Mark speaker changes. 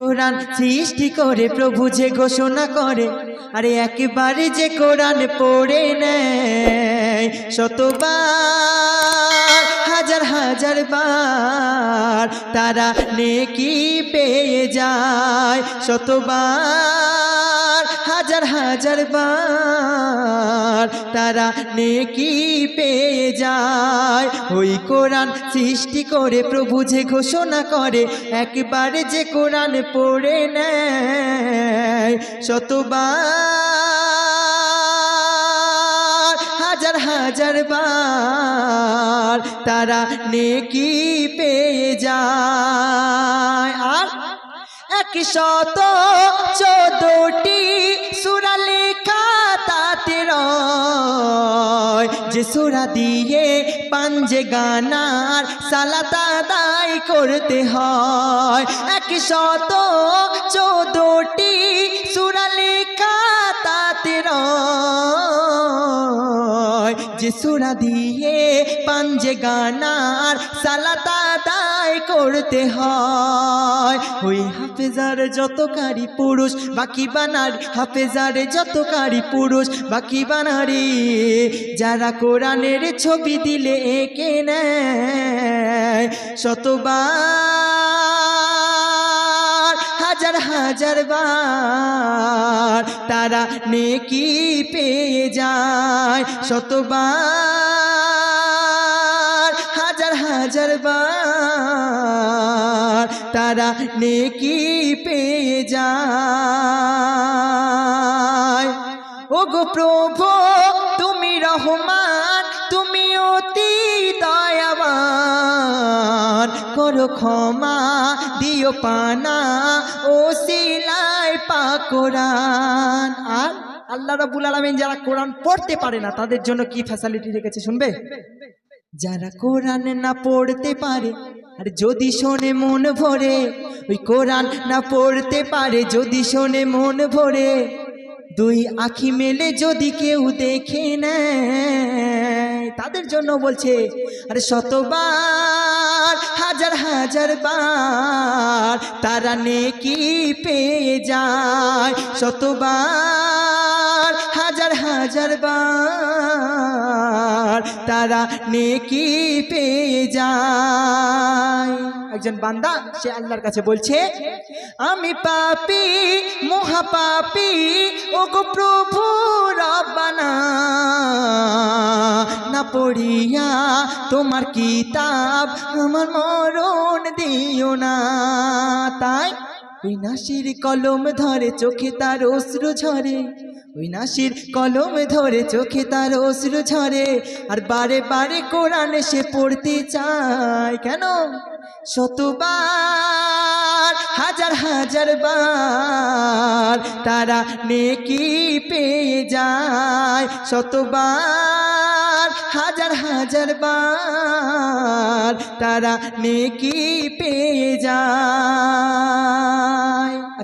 Speaker 1: কোরআন সৃষ্টি করে, প্রভু যে ঘোষণা করে, আরে একেবারে যে কোরআন পড়ে নেয়, শতবার, হাজার হাজার বার তারা নেকি পেয়ে যায়, শতবার। হাজার হাজার বার তারা নেকি পেয়ে যায়। ওই কোরআন সৃষ্টি করে প্রভু যে ঘোষণা করে, একবারে যে কোরআন পড়ে নেয়। শতবার, হাজার হাজার বার তারা নেকি পেয়ে যায়। আর এক শত চোদ্দটি সুরা লেখা তাতে যে সুরা দিয়ে পাঞ্জে গানার সালাতা দায় করতে হয়। একশত চোদ্দটি সুরা যে সুরা দিয়ে পাঞ্জে গানার সালাতা দায় করতে হয়। ওই হাফেজার যতকারী পুরুষ, বাকি বানার হাফেজার যতকারী পুরুষ, বাকি বানারি যারা কোরআনের ছবি দিলে একে নেয়। শতবার, হাজার হাজার বার তারা নেকি পেয়ে যায় শতবার, হাজার হাজার বার। তারা নেকি পেয়ে যায়। ও গো প্রভু, তুমি রহমান, তুমি অতি দয়াবান। করো ক্ষমা দিও পানা ও সিলাই পা কোরআন। আর আল্লাহ রাবুল আলমিন যারা কোরআন পড়তে পারে না, তাদের জন্য কি ফ্যাসিলিটি রেখেছে শুনবে? যারা কোরআন না পড়তে পারে, আর যদি শোনে মন ভরে, ওই কোরআন না পড়তে পারে, যদি শোনে মন ভরে, দুই আখি মেলে যদি কেউ দেখে নেয়, তাদের জন্য বলছে, আরে শতবার হাজার হাজার বার তারা নেকি পেয়ে যায়, শতবার, হাজার হাজার বার তারা নেকি পেয়ে যায়। একজন বান্দা, সে আল্লাহর কাছে বলছে, আমি পাপি মহা পাপি ও গো প্রভু রব্বানা। না পড়িয়া তোমার কিতাব আমার মরণ দিও না। তাই ওই নাসির কলম ধরে চোখে তার অশ্রু ঝরে ওই নাসির কলম ধরে চোখে তার অশ্রু ঝরে। আর বারে বারে কোরআন সে পড়তে চায় কেন? শতবার, হাজার হাজার বার তারা নেকি পেয়ে যায়। শতবার হাজার হাজার বার তারা নেকি পেয়ে যায়।